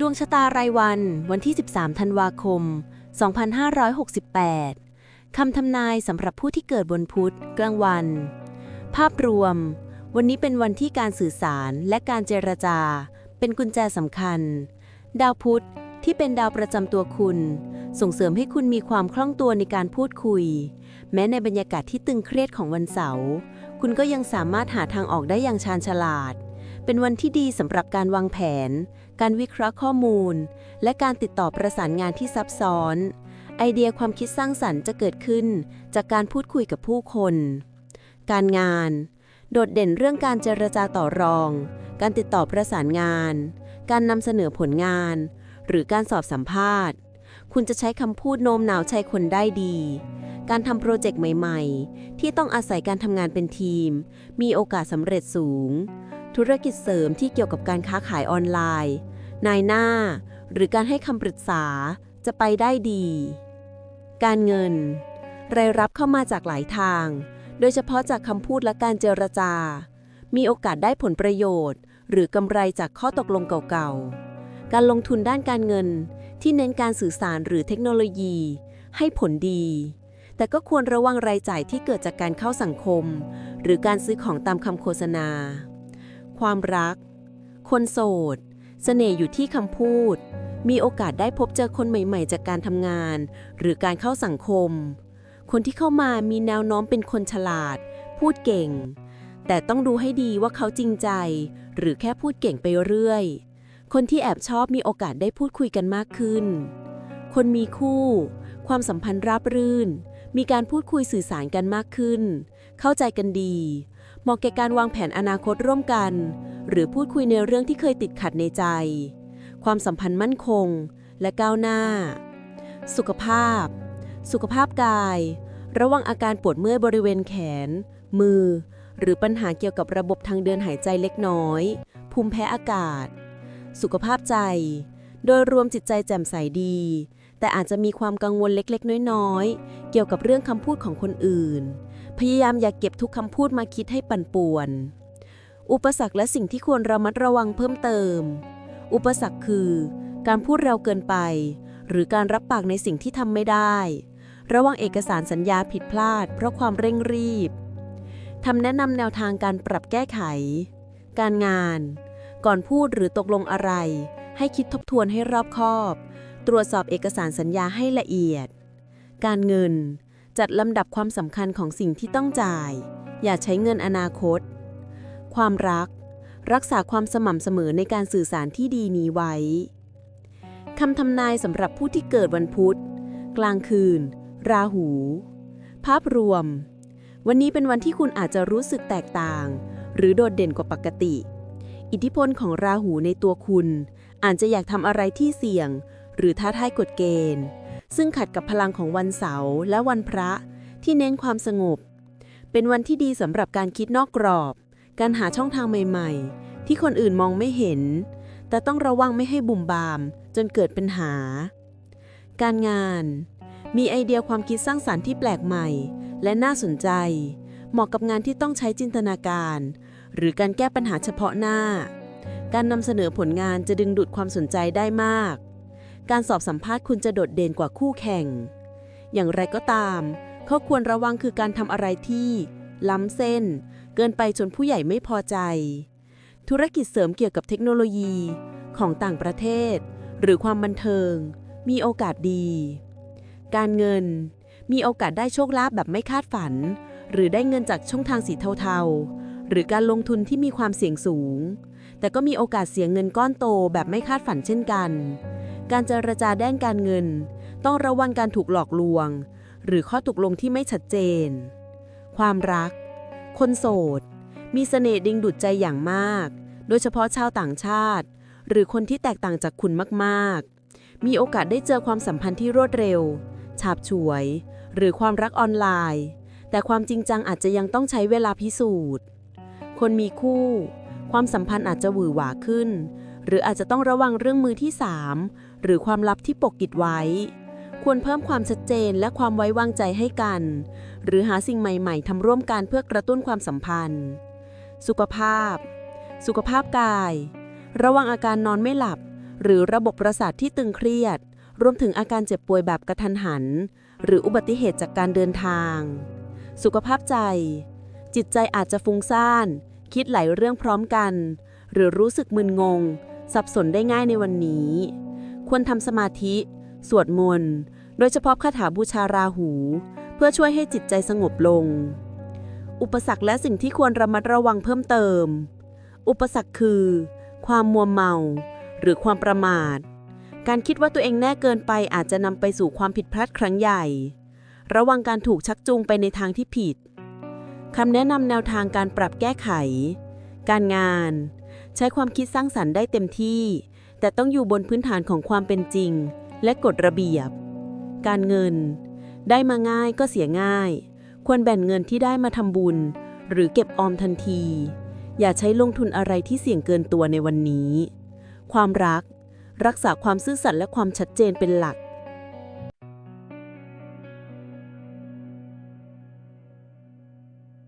ดวงชะตารายวันวันที่ 13 ธันวาคม 2568 คำทำนายสำหรับผู้ที่เกิดบนพุธกลางวัน ภาพรวม วันนี้เป็นวันที่การสื่อสารและการเจรจา เป็นกุญแจสำคัญ ดาวพุธที่เป็นดาวประจำตัวคุณ ส่งเสริมให้คุณมีความคล่องตัวในการพูดคุย แม้ในบรรยากาศที่ตึงเครียดของวันเสาร์ คุณก็ยังสามารถหาทางออกได้อย่างชาญฉลาด เป็นวันที่ดีสำหรับการวางแผน การวิเคราะห์ข้อมูล และการติดต่อประสานงานที่ซับซ้อน ไอเดียความคิดสร้างสรรค์จะเกิดขึ้น จากการพูดคุยกับผู้คน การงาน โดดเด่นเรื่องการเจรจาต่อรอง การติดต่อประสานงาน การนำเสนอผลงาน หรือการสอบสัมภาษณ์ คุณจะใช้คำพูดโน้มน้าวใจคนได้ดีการทำโปรเจกต์ใหม่ ๆ ที่ต้องอาศัยการทำงานเป็นทีม มีโอกาสสำเร็จสูง ธุรกิจเสริมที่เกี่ยวกับการค้าขายออนไลน์ นายหน้า หรือการให้คำปรึกษาจะไปได้ดี การเงิน รายรับเข้ามาจากหลายทาง โดยเฉพาะจากคำพูดและการเจรจา มีโอกาสได้ผลประโยชน์ หรือกำไรจากข้อตกลงเก่าๆ การลงทุนด้านการเงินที่เน้นการสื่อสารหรือเทคโนโลยี ให้ผลดี แต่ก็ควรระวังรายจ่ายที่เกิดจากการเข้าสังคม หรือการซื้อของตามคำโฆษณา ความรัก คนโสด เสน่ห์อยู่ที่คำพูด มีโอกาสได้พบเจอคนใหม่ๆ จากการทำงาน หรือการเข้าสังคม คนที่เข้ามามีแนวโน้มเป็นคนฉลาด พูดเก่ง แต่ต้องดูให้ดีว่าเขาจริงใจ หรือแค่พูดเก่งไปเรื่อย คนที่แอบชอบมีโอกาสได้พูดคุยกันมากขึ้น คนมีคู่ ความสัมพันธ์ราบรื่น มีการพูดคุยสื่อสารกันมากขึ้น เข้าใจกันดี เหมาะแก่การวางแผนอนาคตร่วมกัน หรือพูดคุยในเรื่องที่เคยติดขัดในใจ ความสัมพันธ์มั่นคง และก้าวหน้า สุขภาพ สุขภาพกาย ระวังอาการปวดเมื่อยบริเวณแขน มือ หรือปัญหาเกี่ยวกับระบบทางเดินหายใจเล็กน้อย ภูมิแพ้อากาศ สุขภาพใจ โดยรวมจิตใจแจ่มใสดี แต่อาจจะมีความกังวลเล็กๆ น้อยๆ เกี่ยวกับเรื่องคำพูดของคนอื่น พยายามอย่ากเก็บทุกคำพูดมาคิดให้ปั่นป่วน อุปสรรคและสิ่งที่ควรระมัดระวังเพิ่มเติม อุปสรรคคือ การพูดเร็วเกินไป หรือการรับปากในสิ่งที่ทำไม่ได้ ระวังเอกสารสัญญาผิดพลาด เพราะความเร่งรีบทำแนะนำแนวทางการปรับแก้ไข การงาน ก่อนพูดหรือตกลงอะไร ให้คิดทบทวนให้รอบคอบ ตรวจสอบเอกสารสัญญาให้ละเอียด การเงิน จัดลำดับความสำคัญของสิ่งที่ต้องจ่าย อย่าใช้เงินอนาคต ความรัก รักษาความสม่ำเสมอในการสื่อสารที่ดีนี้ไว้คำทำนายสำหรับผู้ที่เกิดวันพุธ กลางคืน ราหู ภาพรวม วันนี้เป็นวันที่คุณอาจจะรู้สึกแตกต่าง หรือโดดเด่นกว่าปกติ อิทธิพลของราหูในตัวคุณ อาจจะอยากทำอะไรที่เสี่ยง หรือท้าทายกฎเกณฑ์ ซึ่งขัดกับพลังของวันเสาร์และวันพระที่เน้นความสงบ เป็นวันที่ดีสำหรับการคิดนอกกรอบ การหาช่องทางใหม่ๆ ที่คนอื่นมองไม่เห็น แต่ต้องระวังไม่ให้บุ่มบาม จนเกิดปัญหา การงาน มีไอเดียความคิดสร้างสารรค์ที่แปลกใหม่ และน่าสนใจ เหมาะกับงานที่ต้องใช้จินตนาการ หรือการแก้ปัญหาเฉพาะหน้า การนำเสนอผลงานจะดึงดูดความสนใจได้มาก การสอบสัมภาษณ์คุณจะโดดเด่นกว่าคู่แข่ง อย่างไรก็ตาม ข้อควรระวังคือการทำอะไรที่ ล้ำเส้น เกินไปจนผู้ใหญ่ไม่พอใจ ธุรกิจเสริมเกี่ยวกับเทคโนโลยีของต่างประเทศ หรือความบันเทิง มีโอกาสดี การเงิน มีโอกาสได้โชคลาภแบบไม่คาดฝัน หรือได้เงินจากช่องทางสีเทาๆ หรือการลงทุนที่มีความเสี่ยงสูง แต่ก็มีโอกาสเสียเงินก้อนโตแบบไม่คาดฝันเช่นกัน การเจรจาด้านการเงิน ต้องระวังการถูกหลอกลวง หรือข้อตกลงที่ไม่ชัดเจน ความรัก คนโสด มีเสน่ห์ดึงดูดใจอย่างมาก โดยเฉพาะชาวต่างชาติ หรือคนที่แตกต่างจากคุณมากๆ มีโอกาสได้เจอความสัมพันธ์ที่รวดเร็ว ฉาบฉวย หรือความรักออนไลน์ แต่ความจริงจังอาจจะยังต้องใช้เวลาพิสูจน์ คนมีคู่ ความสัมพันธ์อาจจะหวือหวาขึ้นหรืออาจจะต้องระวังเรื่องมือที่สาม หรือความลับที่ปกปิดไว้ ควรเพิ่มความชัดเจนและความไว้วางใจให้กัน หรือหาสิ่งใหม่ๆทำร่วมกันเพื่อกระตุ้นความสัมพันธ์ สุขภาพ สุขภาพกาย ระวังอาการนอนไม่หลับ หรือระบบประสาทที่ตึงเครียด รวมถึงอาการเจ็บป่วยแบบกระทันหัน หรืออุบัติเหตุจากการเดินทาง สุขภาพใจ จิตใจอาจจะฟุ้งซ่าน คิดหลายเรื่องพร้อมกัน หรือรู้สึกมึนงงสับสนได้ง่ายในวันนี้ ควรทำสมาธิ สวดมนต์ โดยเฉพาะคาถาบูชาราหู เพื่อช่วยให้จิตใจสงบลง อุปสรรคและสิ่งที่ควรระมัดระวังเพิ่มเติม อุปสรรคคือ ความมัวเมา หรือความประมาท การคิดว่าตัวเองแน่เกินไปอาจจะนำไปสู่ความผิดพลาดครั้งใหญ่ ระวังการถูกชักจูงไปในทางที่ผิดคำแนะนำแนวทางการปรับแก้ไข การงาน ใช้ความคิดสร้างสรรค์ได้เต็มที่ แต่ต้องอยู่บนพื้นฐานของความเป็นจริง และกฎระเบียบ การเงิน ได้มาง่ายก็เสียง่าย ควรแบ่งเงินที่ได้มาทำบุญ หรือเก็บออมทันที อย่าใช้ลงทุนอะไรที่เสี่ยงเกินตัวในวันนี้ ความรัก รักษาความซื่อสัตย์และความชัดเจนเป็นหลัก